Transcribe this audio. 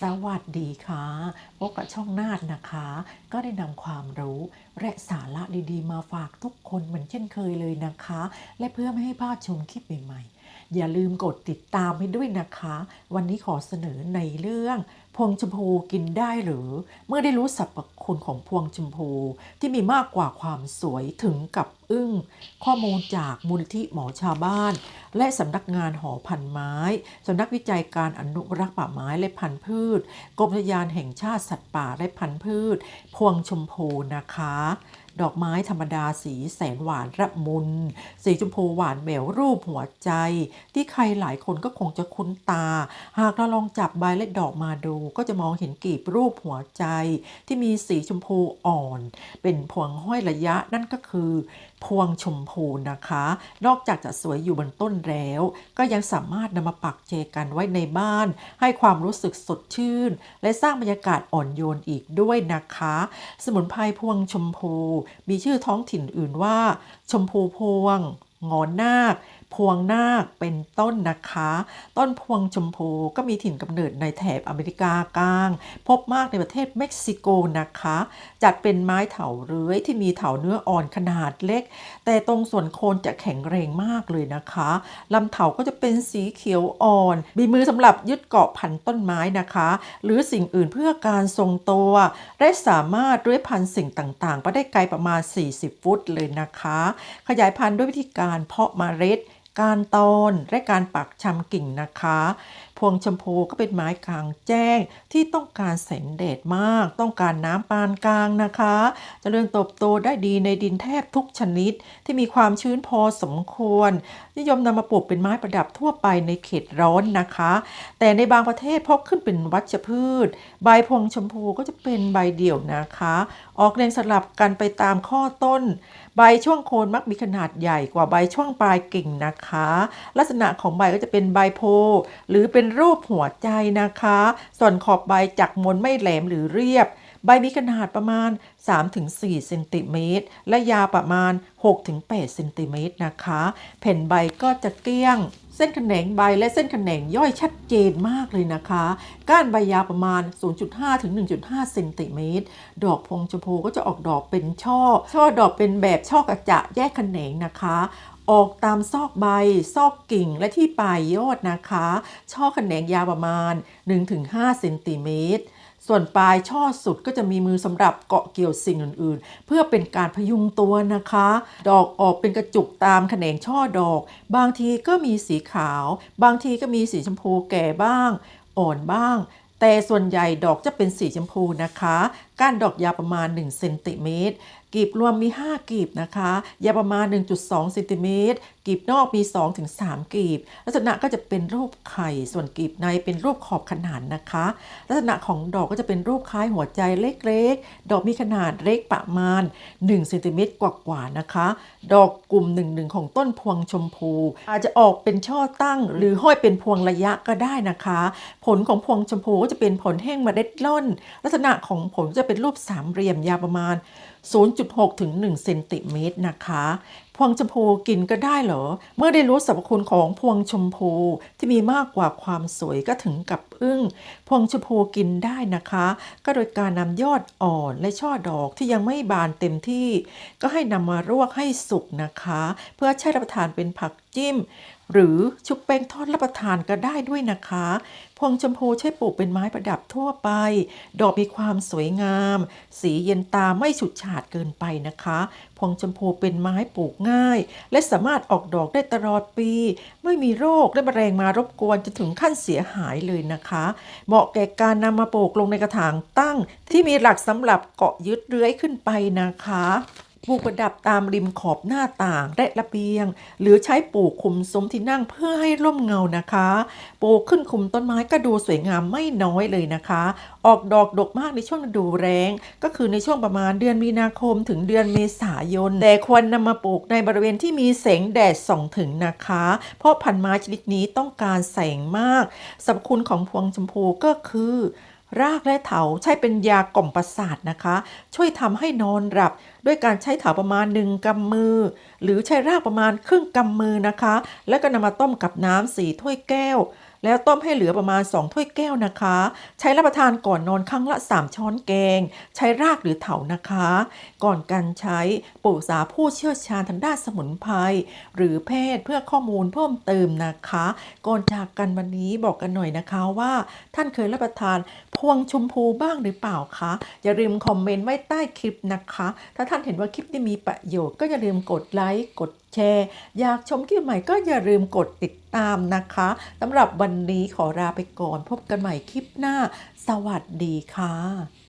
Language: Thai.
สวัสดีค่ะ พบกับช่องนาดนะคะ ก็ได้นำความรู้และสาระดีๆ มาฝากทุกคนเหมือนเช่นเคยเลยนะคะ และเพื่อไม่ให้พลาดชมคลิปใหม่ๆ อย่าลืมกดติดตามให้ด้วยนะคะ วันนี้ขอเสนอในเรื่อง พวงชมพูกินได้หรือ เมื่อได้รู้สรรพคุณของพวงชมพู ที่มีมากกว่าความสวยถึงกับอึ้ง ข้อมูลจากมูลนิธิหมอชาวบ้าน และสำนักงานหอพันไม้สำนักวิจัยการอนุรักษ์ป่าไม้และพันธุ์พืชกรมอุทยานแห่งชาติสัตว์ป่าและพันธุ์พืช พวงชมพูนะคะ ดอกไม้ธรรมดาสีแสนหวานระมุน สีชมพูหวานแหววรูปหัวใจ ที่ใครหลายคนก็คงจะคุ้นตา หากเราลองจับใบและดอกมาดู ก็จะมองเห็นกีบรูปหัวใจ ที่มีสีชมพูอ่อน เป็นพวงห้อยระยะนั่นก็คือ พวงชมพูนะคะ นอกจากจะสวยอยู่บนต้นแล้ว ก็ยังสามารถนำมาปักเจกันไว้ในบ้าน ให้ความรู้สึกสดชื่น และสร้างบรรยากาศอ่อนโยนอีกด้วยนะคะ สมุนไพรพวงชมพูมีชื่อท้องถิ่นอื่นว่า ชมพูพวงงอนนาค พวงนาคเป็นต้นนะคะ ต้นพวงชมพูก็มีถิ่นกำเนิดในแถบอเมริกากลาง พบมากในประเทศเม็กซิโกนะคะ จัดเป็นไม้เถาเรื้อยที่มีเถาเนื้ออ่อนขนาดเล็ก แต่ตรงส่วนโคนจะแข็งแรงมากเลยนะคะลำเถาก็จะเป็นสีเขียวอ่อน มีมือสำหรับยึดเกาะพันต้นไม้นะคะ หรือสิ่งอื่นเพื่อการทรงตัวและสามารถเลื้อยพันสิ่งต่างๆ ไปได้ไกลประมาณ 40 ฟุตเลยนะคะ ขยายพันธุ์ด้วยวิธีการเพาะเมล็ด การตอนและการปักชำกิ่งนะคะ พวงชมพูก็เป็นไม้กลางแจ้งที่ต้องการแสงแดดมาก ต้องการน้ำปานกลางนะคะจเจริญเติบโตได้ดีในดินแทบทุกชนิด ที่มีความชื้นพอสมควร นิยมนำมาปลูกเป็นไม้ประดับทั่วไปในเขตร้อนนะคะ แต่ในบางประเทศพบขึ้นเป็นวัชพืช ใบพวงชมพูก็จะเป็นใบเดี่ยวนะคะ ออกเรียงสลับกันไปตามข้อต้น ใบช่วงโคนมักมีขนาดใหญ่กว่าใบช่วงปลายกิ่งนะคะ ลักษณะของใบก็จะเป็นใบโพ หรือเป็นรูปหัวใจนะคะ ส่วนขอบใบจักมนไม่แหลมหรือเรียบ ใบมีขนาดประมาณ 3-4เซนติเมตรและยาวประมาณ 6-8เซนติเมตรนะคะ แผ่นใบก็จะเกลี้ยง เส้นขนงใบและเส้นขนงย่อยชัดเจนมากเลยนะคะ ก้านใบยาวประมาณ 0.5 ถึง 1.5 เซนติเมตร ดอกพงชมพูก็จะออกดอกเป็นช่อ ช่อดอกเป็นแบบช่อกระจะแยกขนงนะคะ ออกตามซอกใบ ซอกกิ่งและที่ปลายยอดนะคะ ช่อขนงยาวประมาณ 1-5 เซนติเมตร ส่วนปลายช่อสุดก็จะมีมือสำหรับเกาะเกี่ยวสิ่งอื่นๆ เพื่อเป็นการพยุงตัวนะคะ ดอกออกเป็นกระจุกตามแขนงช่อดอก บางทีก็มีสีขาว บางทีก็มีสีชมพูแก่บ้าง อ่อนบ้าง แต่ส่วนใหญ่ดอกจะเป็นสีชมพูนะคะ ก้านดอกยาวประมาณ 1 เซนติเมตรกีบรวมมี 5 กีบนะคะ ยาวประมาณ 1.2เซนติเมตรกีบนอกมี 2-3 กีบ ลักษณะก็จะเป็นรูปไข่ ส่วนกีบในเป็นรูปขอบขนานนะคะ ลักษณะของดอกก็จะเป็นรูปคล้ายหัวใจเล็กๆ ดอกมีขนาดเล็กประมาณ1เซนติเมตรกว่าๆนะคะ ดอกกลุ่มหนึ่งๆของต้นพวงชมพู อาจจะออกเป็นช่อตั้ง หรือห้อยเป็นพวงระยะก็ได้นะคะ ผลของพวงชมพูก็จะเป็นผลแห้งเมล็ดล่อน ลักษณะของผลจะเป็นรูปสามเหลี่ยมยาวประมาณ 0.6 ถึง 1 เซนติเมตรนะคะ พวงชมพูกินก็ได้เหรอ เมื่อได้รู้สรรพคุณของพวงชมพูที่มีมากกว่าความสวยก็ถึงกับอึ้ง พวงชมพูกินได้นะคะ ก็โดยการนำยอดอ่อนและช่อดอกที่ยังไม่บานเต็มที่ ก็ให้นำมาลวกให้สุกนะคะ เพื่อใช้รับประทานเป็นผักจิ้ม หรือชุบแป้งทอดรับประทานก็ได้ด้วยนะคะ พวงชมพูใช้ปลูกเป็นไม้ประดับทั่วไป ดอกมีความสวยงาม สีเย็นตาไม่ฉูดฉาดเกินไปนะคะ พวงชมพูเป็นไม้ปลูกง่าย และสามารถออกดอกได้ตลอดปี ไม่มีโรคและแมลงมารบกวนจนถึงขั้นเสียหายเลยนะคะ เหมาะแก่การนำมาปลูกลงในกระถางตั้ง ที่มีหลักสำหรับเกาะยึดเลื้อยขึ้นไปนะคะ ปลูกประดับตามริมขอบหน้าต่างและระเบียง หรือใช้ปลูกคุมซุ้มที่นั่งเพื่อให้ร่มเงานะคะ ปลูกขึ้นคุมต้นไม้ก็ดูสวยงามไม่น้อยเลยนะคะ ออกดอกดกมากในช่วงฤดูแล้งก็คือในช่วงประมาณเดือนมีนาคมถึงเดือนเมษายน แต่ควรนำมาปลูกในบริเวณที่มีแสงแดดส่องถึงนะคะ เพราะพันธุ์ไม้ชนิดนี้ต้องการแสงมากสรรพคุณของพวงชมพูก็คือ รากและเถาใช้เป็นยากล่อมประสาทนะคะ ช่วยทำให้นอนหลับ ด้วยการใช้เถาประมาณหนึ่งกำมือ หรือใช้รากประมาณครึ่งกำมือนะคะ แล้วก็นำมาต้มกับน้ำสี่ถ้วยแก้ว แล้วต้มให้เหลือประมาณ 2 ถ้วยแก้วนะคะ ใช้รับประทานก่อนนอนครั้งละ 3 ช้อนแกง ใช้รากหรือเถานะคะ ก่อนการใช้ปรึกษาผู้เชี่ยวชาญทางด้านสมุนไพรหรือแพทย์เพื่อข้อมูลเพิ่มเติมนะคะ ก่อนจากกันวันนี้บอกกันหน่อยนะคะว่า ท่านเคยรับประทานพวงชมพูบ้างหรือเปล่าคะอย่าลืมคอมเมนต์ไว้ใต้คลิปนะคะ ถ้าท่านเห็นว่าคลิปนี้มีประโยชน์ก็อย่าลืมกดไลค์กด ชร์ อยากชมคลิปใหม่ก็อย่าลืมกดติดตามนะคะสำหรับวันนี้ขอลาไปก่อนพบกันใหม่คลิปหน้า สวัสดีค่ะ